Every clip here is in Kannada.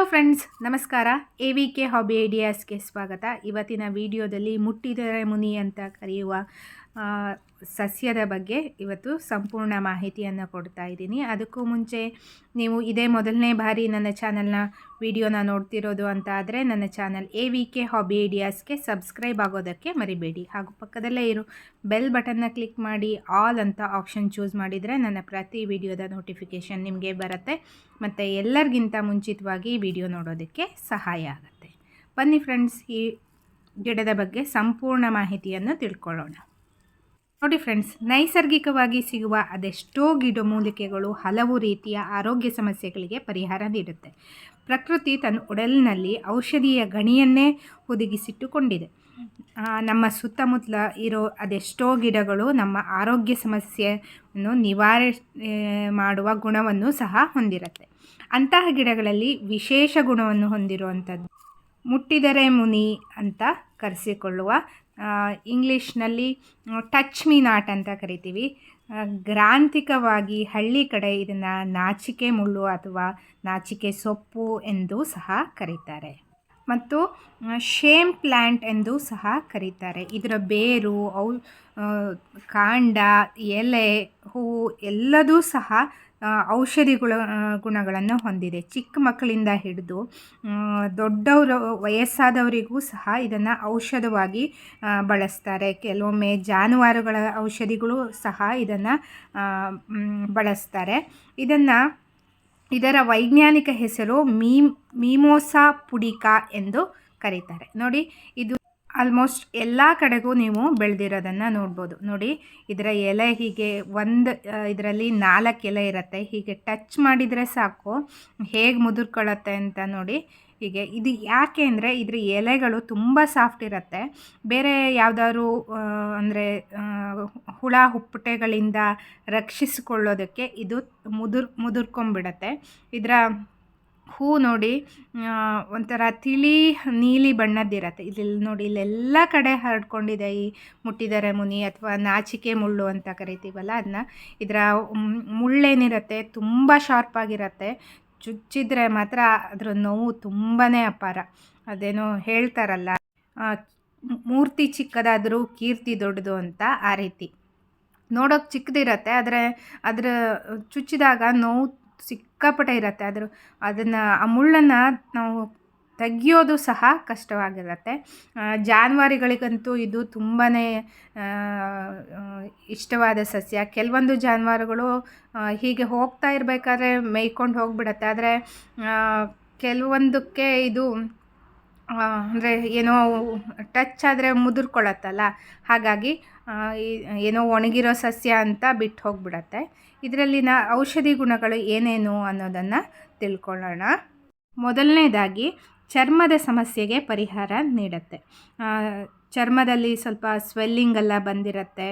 ಹಲೋ ಫ್ರೆಂಡ್ಸ್ ನಮಸ್ಕಾರ. ಎ ವಿ ಕೆ ಹಾಬಿ ಐಡಿಯಾಸ್ಗೆ ಸ್ವಾಗತ. ಇವತ್ತಿನ ವಿಡಿಯೋದಲ್ಲಿ ಮುಟ್ಟಿದರೆ ಮುನಿ ಅಂತ ಕರೆಯುವ ಸಸ್ಯದ ಬಗ್ಗೆ ಇವತ್ತು ಸಂಪೂರ್ಣ ಮಾಹಿತಿಯನ್ನು ಕೊಡ್ತಾ ಇದ್ದೀನಿ. ಅದಕ್ಕೂ ಮುಂಚೆ ನೀವು ಇದೇ ಮೊದಲನೇ ಬಾರಿ ನನ್ನ ಚಾನಲ್ನ ವಿಡಿಯೋನ ನೋಡ್ತಿರೋದು ಅಂತ ಆದರೆ ನನ್ನ channel A V K hobby ಐಡಿಯಾಸ್ಗೆ subscribe ಆಗೋದಕ್ಕೆ ಮರಿಬೇಡಿ. ಹಾಗೂ ಪಕ್ಕದಲ್ಲೇ ಇರೋ ಬೆಲ್ ಬಟನ್ನ ಕ್ಲಿಕ್ ಮಾಡಿ, ಆಲ್ ಅಂತ ಆಪ್ಷನ್ ಚೂಸ್ ಮಾಡಿದರೆ ನನ್ನ ಪ್ರತಿ ವಿಡಿಯೋದ ನೋಟಿಫಿಕೇಷನ್ ನಿಮಗೆ ಬರುತ್ತೆ. ಮತ್ತು ಎಲ್ಲರಿಗಿಂತ ಮುಂಚಿತವಾಗಿ ವಿಡಿಯೋ ನೋಡೋದಕ್ಕೆ ಸಹಾಯ ಆಗುತ್ತೆ. ಬನ್ನಿ ಫ್ರೆಂಡ್ಸ್, ಈ ಗಿಡದ ಬಗ್ಗೆ ಸಂಪೂರ್ಣ ಮಾಹಿತಿಯನ್ನು ತಿಳ್ಕೊಳ್ಳೋಣ. ನೋಡಿ ಫ್ರೆಂಡ್ಸ್, ನೈಸರ್ಗಿಕವಾಗಿ ಸಿಗುವ ಅದೆಷ್ಟೋ ಗಿಡಮೂಲಿಕೆಗಳು ಹಲವು ರೀತಿಯ ಆರೋಗ್ಯ ಸಮಸ್ಯೆಗಳಿಗೆ ಪರಿಹಾರ ನೀಡುತ್ತೆ. ಪ್ರಕೃತಿ ತನ್ನ ಒಡಲಿನಲ್ಲಿ ಔಷಧೀಯ ಗಣಿಯನ್ನೇ ಒದಗಿಸಿಟ್ಟುಕೊಂಡಿದೆ. ನಮ್ಮ ಸುತ್ತಮುತ್ತಲ ಇರೋ ಅದೆಷ್ಟೋ ಗಿಡಗಳು ನಮ್ಮ ಆರೋಗ್ಯ ಸಮಸ್ಯೆಯನ್ನು ನಿವಾರಣೆ ಮಾಡುವ ಗುಣವನ್ನು ಸಹ ಹೊಂದಿರುತ್ತೆ. ಅಂತಹ ಗಿಡಗಳಲ್ಲಿ ವಿಶೇಷ ಗುಣವನ್ನು ಹೊಂದಿರುವಂಥದ್ದು ಮುಟ್ಟಿದರೆ ಮುನಿ ಅಂತ ಕರೆಸಿಕೊಳ್ಳುವ ಇಂಗ್ಲೀಷ್ನಲ್ಲಿ ಟಚ್ ಮೀ ನಾಟ್ ಅಂತ ಕರಿತೀವಿ. ಗ್ರಾಂತಿಕವಾಗಿ ಹಳ್ಳಿ ಕಡೆ ಇದನ್ನು ನಾಚಿಕೆ ಮುಳ್ಳು ಅಥವಾ ನಾಚಿಕೆ ಸೊಪ್ಪು ಎಂದು ಸಹ ಕರೀತಾರೆ. ಮತ್ತು ಶೇಮ್ ಪ್ಲ್ಯಾಂಟ್ ಎಂದು ಸಹ ಕರೀತಾರೆ. ಇದರ ಬೇರು ಅವು ಕಾಂಡ, ಎಲೆ ಹೂವು ಎಲ್ಲದೂ ಸಹ ಔಷಧಿ ಗುಣ ಗುಣಗಳನ್ನು ಹೊಂದಿದೆ. ಚಿಕ್ಕ ಮಕ್ಕಳಿಂದ ಹಿಡಿದು ದೊಡ್ಡವರು, ವಯಸ್ಸಾದವರಿಗೂ ಸಹ ಇದನ್ನು ಔಷಧವಾಗಿ ಬಳಸ್ತಾರೆ. ಕೆಲವೊಮ್ಮೆ ಜಾನುವಾರುಗಳ ಔಷಧಿಗಳು ಸಹ ಇದನ್ನು ಬಳಸ್ತಾರೆ. ಇದನ್ನು ಇದರ ವೈಜ್ಞಾನಿಕ ಹೆಸರು ಮೀಮ್, ಮೀಮೋಸಾ ಪುಡಿಕಾ ಎಂದು ಕರೀತಾರೆ. ನೋಡಿ, ಇದು ಆಲ್ಮೋಸ್ಟ್ ಎಲ್ಲ ಕಡೆಗೂ ನೀವು ಬೆಳೆದಿರೋದನ್ನು ನೋಡ್ಬೋದು. ನೋಡಿ, ಇದರ ಎಲೆ ಹೀಗೆ ಒಂದು ಇದರಲ್ಲಿ ನಾಲ್ಕು ಎಲೆ ಇರುತ್ತೆ. ಹೀಗೆ ಟಚ್ ಮಾಡಿದರೆ ಸಾಕು. ಹೇಗೆ ಮುದುರ್ಕೊಳ್ಳುತ್ತೆ ಅಂತ ನೋಡಿ. ಹೀಗೆ, ಇದು ಯಾಕೆ ಅಂದರೆ ಇದ್ರ ಎಲೆಗಳು ತುಂಬ ಸಾಫ್ಟ್ ಇರುತ್ತೆ. ಬೇರೆ ಯಾವುದಾದ್ರು ಅಂದರೆ ಹುಳ ಹುಪ್ಪಟೆಗಳಿಂದ ರಕ್ಷಿಸಿಕೊಳ್ಳೋದಕ್ಕೆ ಇದು ಮುದುರ್ ಮುದುರ್ಕೊಂಬಿಡತ್ತೆ ಇದರ ಹೂ ನೋಡಿ ಒಂಥರ ತಿಳಿ, ನೀಲಿ ಬಣ್ಣದ್ದಿರತ್ತೆ ಇಲ್ಲಿ ನೋಡಿ, ಇಲ್ಲೆಲ್ಲ ಕಡೆ ಹರಡ್ಕೊಂಡಿದೆ ಈ ಮುಟ್ಟಿದರೆ ಮುನಿ ಅಥವಾ ನಾಚಿಕೆ ಮುಳ್ಳು ಅಂತ ಕರಿತೀವಲ್ಲ ಅದನ್ನ ಇದರ ಮುಳ್ಳೇನಿರತ್ತೆ, ತುಂಬ ಶಾರ್ಪ್ ಆಗಿರತ್ತೆ. ಚುಚ್ಚಿದ್ರೆ ಮಾತ್ರ ಅದರ ನೋವು ತುಂಬಾ ಅಪಾರ. ಅದೇನೋ ಹೇಳ್ತಾರಲ್ಲ ಮೂರ್ತಿ ಚಿಕ್ಕದಾದರೂ ಕೀರ್ತಿ ದೊಡ್ಡದು ಅಂತ ಆ ರೀತಿ. ನೋಡೋಕೆ ಚಿಕ್ಕದಿರತ್ತೆ, ಆದರೆ ಅದರ ಚುಚ್ಚಿದಾಗ ನೋವು ಸಿಕ್ಕಾಪಟ್ಟೆ ಇರುತ್ತೆ. ಅದ್ರ ಅದನ್ನು, ಆ ಮುಳ್ಳನ್ನು ನಾವು ತೆಗಿಯೋದು ಸಹ ಕಷ್ಟವಾಗಿರುತ್ತೆ. ಜಾನುವಾರುಗಳಿಗಂತೂ ಇದು ತುಂಬಾ ಇಷ್ಟವಾದ ಸಸ್ಯ. ಕೆಲವೊಂದು ಜಾನುವಾರುಗಳು ಹೀಗೆ ಹೋಗ್ತಾ ಇರಬೇಕಾದ್ರೆ ಮೇಯ್ಕೊಂಡು ಹೋಗ್ಬಿಡತ್ತೆ. ಆದರೆ ಕೆಲವೊಂದಕ್ಕೆ ಇದು ಅಂದರೆ ಏನೋ ಟಚ್ ಆದರೆ ಮುದುರ್ಕೊಳ್ಳುತ್ತಲ್ಲ ಹಾಗಾಗಿ ಏನೋ ಒಣಗಿರೋ ಸಸ್ಯ ಅಂತ ಬಿಟ್ಟು ಹೋಗ್ಬಿಡತ್ತೆ. ಇದರಲ್ಲಿನ ಔಷಧಿ ಗುಣಗಳು ಏನೇನು ಅನ್ನೋದನ್ನು ತಿಳ್ಕೊಳ್ಳೋಣ. ಮೊದಲನೇದಾಗಿ ಚರ್ಮದ ಸಮಸ್ಯೆಗೆ ಪರಿಹಾರ ನೀಡುತ್ತೆ. ಚರ್ಮದಲ್ಲಿ ಸ್ವಲ್ಪ ಸ್ವೆಲ್ಲಿಂಗ್ ಎಲ್ಲ ಬಂದಿರುತ್ತೆ.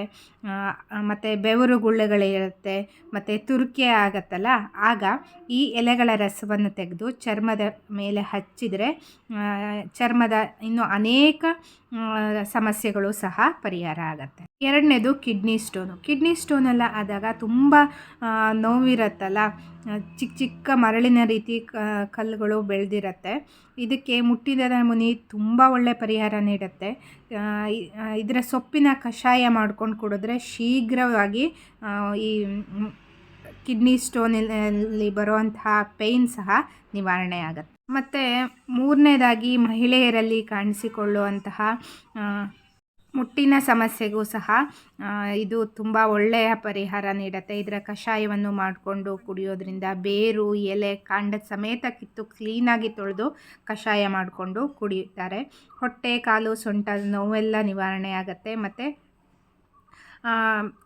ಮತ್ತು ಬೆವರು ಗುಳ್ಳೆಗಳಿರುತ್ತೆ ಮತ್ತು ತುರಿಕೆ ಆಗತ್ತಲ್ಲ, ಆಗ ಈ ಎಲೆಗಳ ರಸವನ್ನು ತೆಗೆದು ಚರ್ಮದ ಮೇಲೆ ಹಚ್ಚಿದರೆ ಚರ್ಮದ ಇನ್ನೂ ಅನೇಕ ಸಮಸ್ಯೆಗಳು ಸಹ ಪರಿಹಾರ ಆಗತ್ತೆ. ಎರಡನೇದು ಕಿಡ್ನಿ ಸ್ಟೋನು. ಕಿಡ್ನಿ ಸ್ಟೋನ್ ಎಲ್ಲ ಆದಾಗ ತುಂಬ ನೋವಿರುತ್ತಲ್ಲ? ಚಿಕ್ಕ ಚಿಕ್ಕ ಮರಳಿನ ರೀತಿ ಕಲ್ಲುಗಳು ಬೆಳೆದಿರತ್ತೆ. ಇದಕ್ಕೆ ಮುಟ್ಟಿದ ಮುನಿ ತುಂಬ ಒಳ್ಳೆ ಪರಿಹಾರ ನೀಡುತ್ತೆ. ಇದರ ಸೊಪ್ಪಿನ ಕಷಾಯ ಮಾಡ್ಕೊಂಡು ಕುಡಿದ್ರೆ ಶೀಘ್ರವಾಗಿ ಈ ಕಿಡ್ನಿ ಸ್ಟೋನಲ್ಲಿ ಬರುವಂತಹ ಪೇಯ್ನ್ ಸಹ ನಿವಾರಣೆ ಆಗುತ್ತೆ. ಮತ್ತು ಮೂರನೇದಾಗಿ ಮಹಿಳೆಯರಲ್ಲಿ ಕಾಣಿಸಿಕೊಳ್ಳುವಂತಹ ಮುಟ್ಟಿನ ಸಮಸ್ಯೆಗೂ ಸಹ ಇದು ತುಂಬ ಒಳ್ಳೆಯ ಪರಿಹಾರ ನೀಡುತ್ತೆ. ಇದರ ಕಷಾಯವನ್ನು ಮಾಡಿಕೊಂಡು ಕುಡಿಯೋದ್ರಿಂದ ಬೇರು, ಎಲೆ, ಕಾಂಡದ ಸಮೇತ ಕಿತ್ತು ಕ್ಲೀನಾಗಿ ತೊಳೆದು ಕಷಾಯ ಮಾಡಿಕೊಂಡು ಕುಡಿಯುತ್ತಾರೆ ಹೊಟ್ಟೆ, ಕಾಲು, ಸೊಂಟ ನೋವೆಲ್ಲ ನಿವಾರಣೆ ಆಗುತ್ತೆ. ಮತ್ತು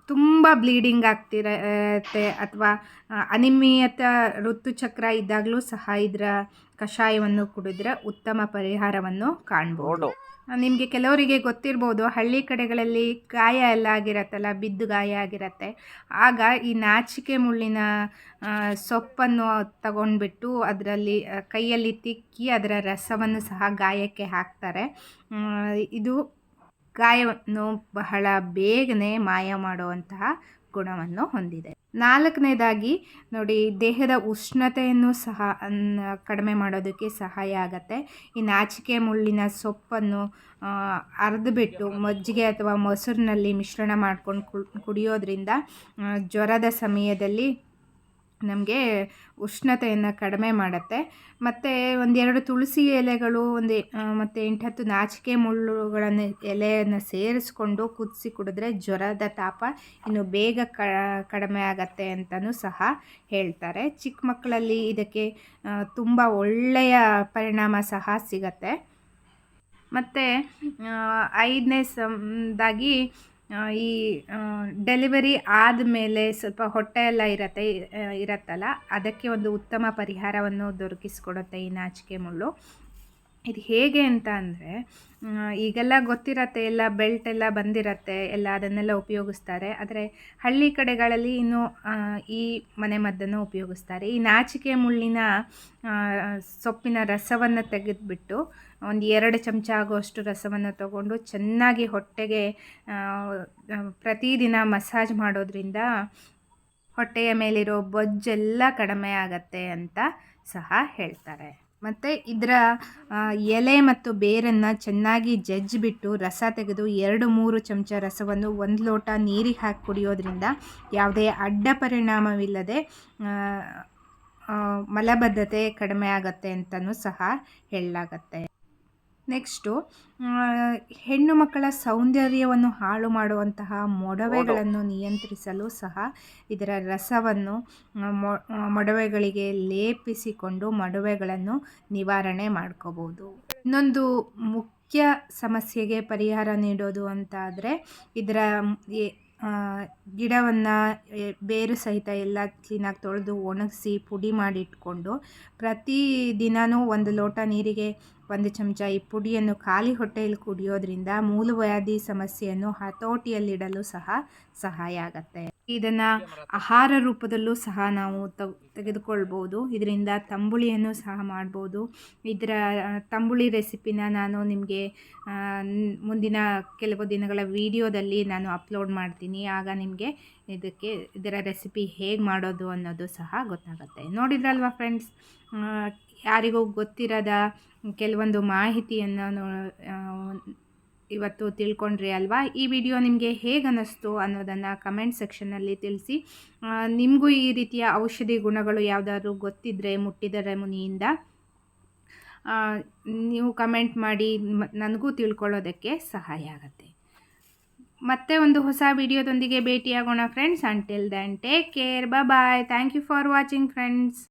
ತುಂಬ ಬ್ಲೀಡಿಂಗ್ ಆಗ್ತಿರತ್ತೆ ಅಥವಾ ಅನಿಮಿಯತ ಋತುಚಕ್ರ ಇದ್ದಾಗಲೂ ಸಹ ಇದರ ಕಷಾಯವನ್ನು ಕುಡಿದ್ರೆ ಉತ್ತಮ ಪರಿಹಾರವನ್ನು ಕಾಣ್ಬೋದು. ನಿಮಗೆ ಕೆಲವರಿಗೆ ಗೊತ್ತಿರ್ಬೋದು ಹಳ್ಳಿ ಕಡೆಗಳಲ್ಲಿ ಗಾಯ ಎಲ್ಲ ಆಗಿರತ್ತಲ್ಲ, ಬಿದ್ದು ಗಾಯ ಆಗಿರತ್ತೆ. ಆಗ ಈ ನಾಚಿಕೆ ಮುಳ್ಳಿನ ಸೊಪ್ಪನ್ನು ತಗೊಂಡ್ಬಿಟ್ಟು ಅದರಲ್ಲಿ ಕೈಯಲ್ಲಿ ತಿಕ್ಕಿ ಅದರ ರಸವನ್ನು ಸಹ ಗಾಯಕ್ಕೆ ಹಾಕ್ತಾರೆ. ಇದು ಗಾಯವನ್ನು ಬಹಳ ಬೇಗನೆ ಮಾಯ ಮಾಡುವಂತಹ ಗುಣವನ್ನು ಹೊಂದಿದೆ. ನಾಲ್ಕನೇದಾಗಿ ನೋಡಿ, ದೇಹದ ಉಷ್ಣತೆಯನ್ನು ಸಹ ಕಡಿಮೆ ಮಾಡೋದಕ್ಕೆ ಸಹಾಯ ಆಗುತ್ತೆ. ಈ ನಾಚಿಕೆ ಮುಳ್ಳಿನ ಸೊಪ್ಪನ್ನು ಅರ್ದುಬಿಟ್ಟು ಮಜ್ಜಿಗೆ ಅಥವಾ ಮೊಸರಿನಲ್ಲಿ ಮಿಶ್ರಣ ಮಾಡ್ಕೊಂಡು ಕುಡಿಯೋದ್ರಿಂದ ಜ್ವರದ ಸಮಯದಲ್ಲಿ ನಮಗೆ ಉಷ್ಣತೆಯನ್ನು ಕಡಿಮೆ ಮಾಡುತ್ತೆ. ಮತ್ತು ಒಂದೆರಡು ತುಳಸಿ ಎಲೆಗಳು, ಒಂದು ಮತ್ತು ಎಂಟತ್ತು ನಾಚಿಕೆ ಮುಳ್ಳುಗಳನ್ನು, ಎಲೆಯನ್ನು ಸೇರಿಸ್ಕೊಂಡು ಕುದಿಸಿ ಕುಡಿದ್ರೆ ಜ್ವರದ ತಾಪ ಇನ್ನು ಬೇಗ ಕಡಿಮೆ ಆಗತ್ತೆ ಅಂತಲೂ ಸಹ ಹೇಳ್ತಾರೆ. ಚಿಕ್ಕ ಮಕ್ಕಳಲ್ಲಿ ಇದಕ್ಕೆ ತುಂಬ ಒಳ್ಳೆಯ ಪರಿಣಾಮ ಸಹ ಸಿಗತ್ತೆ. ಮತ್ತು ಐದನೇ ಸಮದಾಗಿ ಈ ಡೆಲಿವರಿ ಆದಮೇಲೆ ಸ್ವಲ್ಪ ಹೊಟ್ಟೆ ಎಲ್ಲ ಇರತ್ತೆ ಇರತ್ತಲ್ಲ, ಅದಕ್ಕೆ ಒಂದು ಉತ್ತಮ ಪರಿಹಾರವನ್ನು ದೊರಕಿಸ್ಕೊಡುತ್ತೆ ಈ ನಾಚಿಕೆ ಮುಳ್ಳು. ಇದು ಹೇಗೆ ಅಂತ ಅಂದರೆ ಈಗೆಲ್ಲ ಗೊತ್ತಿರತ್ತೆ, ಎಲ್ಲ ಬೆಲ್ಟ್ ಎಲ್ಲ ಬಂದಿರತ್ತೆ, ಎಲ್ಲ ಅದನ್ನೆಲ್ಲ ಉಪಯೋಗಿಸ್ತಾರೆ. ಆದರೆ ಹಳ್ಳಿ ಕಡೆಗಳಲ್ಲಿ ಇನ್ನೂ ಈ ಮನೆ ಮದ್ದನ್ನು ಉಪಯೋಗಿಸ್ತಾರೆ. ಈ ನಾಚಿಕೆ ಮುಳ್ಳಿನ ಸೊಪ್ಪಿನ ರಸವನ್ನು ತೆಗೆದುಬಿಟ್ಟು ಒಂದು ಎರಡು ಚಮಚ ಆಗುವಷ್ಟು ರಸವನ್ನು ತಗೊಂಡು ಚೆನ್ನಾಗಿ ಹೊಟ್ಟೆಗೆ ಪ್ರತಿದಿನ ಮಸಾಜ್ ಮಾಡೋದ್ರಿಂದ ಹೊಟ್ಟೆಯ ಮೇಲಿರೋ ಬೊಜ್ಜೆಲ್ಲ ಕಡಿಮೆ ಆಗತ್ತೆ ಅಂತ ಸಹ ಹೇಳ್ತಾರೆ. ಮತ್ತು ಇದರ ಎಲೆ ಮತ್ತು ಬೇರನ್ನು ಚೆನ್ನಾಗಿ ಜಜ್ಜಿಬಿಟ್ಟು ರಸ ತೆಗೆದು ಎರಡು ಮೂರು ಚಮಚ ರಸವನ್ನು ಒಂದು ಲೋಟ ನೀರಿಗೆ ಹಾಕಿ ಕುಡಿಯೋದ್ರಿಂದ ಯಾವುದೇ ಅಡ್ಡ ಪರಿಣಾಮವಿಲ್ಲದೆ ಮಲಬದ್ಧತೆ ಕಡಿಮೆ ಆಗತ್ತೆ ಅಂತಲೂ ಸಹ ಹೇಳಲಾಗತ್ತೆ. ನೆಕ್ಸ್ಟು ಹೆಣ್ಣು ಮಕ್ಕಳ ಸೌಂದರ್ಯವನ್ನು ಹಾಳು ಮಾಡುವಂತಹ ಮೊಡವೆಗಳನ್ನು ನಿಯಂತ್ರಿಸಲು ಸಹ ಇದರ ರಸವನ್ನು ಮೊಡವೆಗಳಿಗೆ ಲೇಪಿಸಿಕೊಂಡು ಮೊಡವೆಗಳನ್ನು ನಿವಾರಣೆ ಮಾಡ್ಕೋಬೋದು. ಇನ್ನೊಂದು ಮುಖ್ಯ ಸಮಸ್ಯೆಗೆ ಪರಿಹಾರ ನೀಡೋದು ಅಂತ ಆದರೆ ಇದರ ಗಿಡವನ್ನು ಬೇರು ಸಹಿತ ಎಲ್ಲ ಕ್ಲೀನಾಗಿ ತೊಳೆದು ಒಣಗಿಸಿ ಪುಡಿ ಮಾಡಿಟ್ಕೊಂಡು ಪ್ರತಿ ದಿನವೂ ಒಂದು ಲೋಟ ನೀರಿಗೆ ಒಂದು ಚಮಚ ಈ ಪುಡಿಯನ್ನು ಖಾಲಿ ಹೊಟ್ಟೆಯಲ್ಲಿ ಕುಡಿಯೋದ್ರಿಂದ ಮೂಲವ್ಯಾಧಿ ಸಮಸ್ಯೆಯನ್ನು ಹತೋಟಿಯಲ್ಲಿಡಲು ಸಹ ಸಹಾಯ ಆಗುತ್ತೆ. ಇದನ್ನು ಆಹಾರ ರೂಪದಲ್ಲೂ ಸಹ ನಾವು ತೆಗೆದುಕೊಳ್ಬೋದು. ಇದರಿಂದ ತಂಬುಳಿಯನ್ನು ಸಹ ಮಾಡ್ಬೋದು. ಇದರ ತಂಬುಳಿ ರೆಸಿಪಿನ ನಾನು ನಿಮಗೆ ಮುಂದಿನ ಕೆಲವು ದಿನಗಳ ವಿಡಿಯೋದಲ್ಲಿ ನಾನು ಅಪ್ಲೋಡ್ ಮಾಡ್ತೀನಿ. ಆಗ ನಿಮಗೆ ಇದಕ್ಕೆ ಇದರ ರೆಸಿಪಿ ಹೇಗೆ ಮಾಡೋದು ಅನ್ನೋದು ಸಹ ಗೊತ್ತಾಗುತ್ತೆ. ನೋಡಿದ್ರಲ್ವ ಫ್ರೆಂಡ್ಸ್? ಯಾರಿಗೂ ಗೊತ್ತಿರದ ಕೆಲವೊಂದು ಮಾಹಿತಿಯನ್ನು ಇವತ್ತು ತಿಳ್ಕೊಂಡ್ರಿ ಅಲ್ವಾ? ಈ ವಿಡಿಯೋ ನಿಮಗೆ ಹೇಗೆ ಅನ್ನಿಸ್ತು ಅನ್ನೋದನ್ನು ಕಮೆಂಟ್ ಸೆಕ್ಷನ್ನಲ್ಲಿ ತಿಳಿಸಿ. ನಿಮಗೂ ಈ ರೀತಿಯ ಔಷಧಿ ಗುಣಗಳು ಯಾವುದಾದ್ರೂ ಗೊತ್ತಿದ್ದರೆ ಮುಟ್ಟಿದರೆ ಮುನಿಯಿಂದ ನೀವು ಕಮೆಂಟ್ ಮಾಡಿ ನನಗೂ ತಿಳ್ಕೊಳ್ಳೋದಕ್ಕೆ ಸಹಾಯ ಆಗುತ್ತೆ. ಮತ್ತೆ ಒಂದು ಹೊಸ ವಿಡಿಯೋದೊಂದಿಗೆ ಭೇಟಿಯಾಗೋಣ friends until then take care bye thank you for watching friends